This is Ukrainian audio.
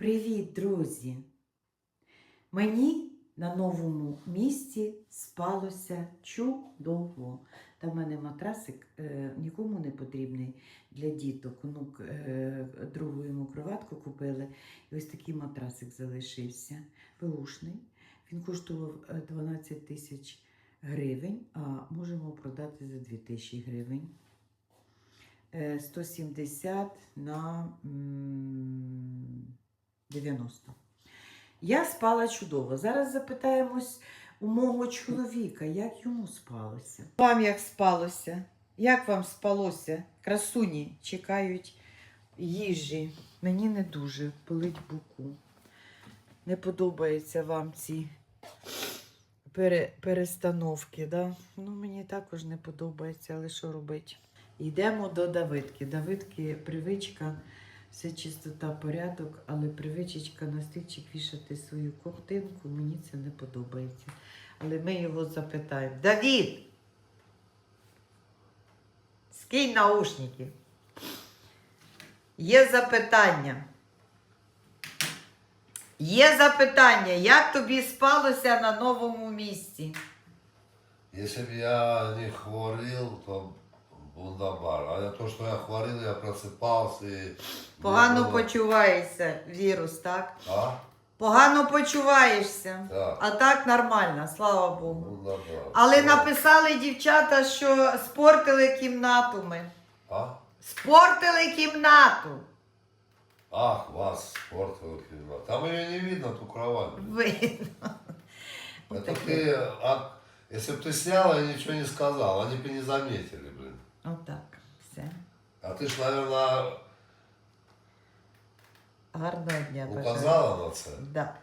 Привіт, друзі! Мені на новому місці спалося чудово. Та в мене матрасик е, нікому не потрібний для діток. Онук е, другу йому кроватку купили. І ось такий матрасик залишився. Беушний. Він коштував е, 12 тисяч гривень, а можемо продати за 2 тисячі гривень. Е, 170 на м, 90. Я спала чудово. Зараз запитаємось у мого чоловіка, як йому спалося. Вам як спалося? Як вам спалося? Красуні чекають їжі. Мені не дуже болить боку. Не подобаються вам ці пере, перестановки. Да? Ну, мені також не подобається, але що робити? Йдемо до Давидки. Давидки привичка, все чистота, порядок, але привичечка на стільчик вішати свою картинку, мені це не подобається. Але ми його запитаємо. Давід! Скинь наушники. Є запитання. Є запитання, як тобі спалося на новому місці? Если бы я не хворил, то бундабар. А я то, что я хворил, я просыпался и... Погано мне было- почуваєшся, вірус, так? А? Погано почуваєшся. Так. А так нормально, слава Богу. Бундабар. Але написали дівчата, що спортили кімнату ми. А? Спортили кімнату. Ах, вас спортил фильм. Там ее не видно, ту кровать. Видно. Это ты... а, если бы ты сняла, я ничего не сказал. Они бы не заметили, блин. Отак. Все. А ты ж, наверное, Гарного дня бажаю. указала на це? Да.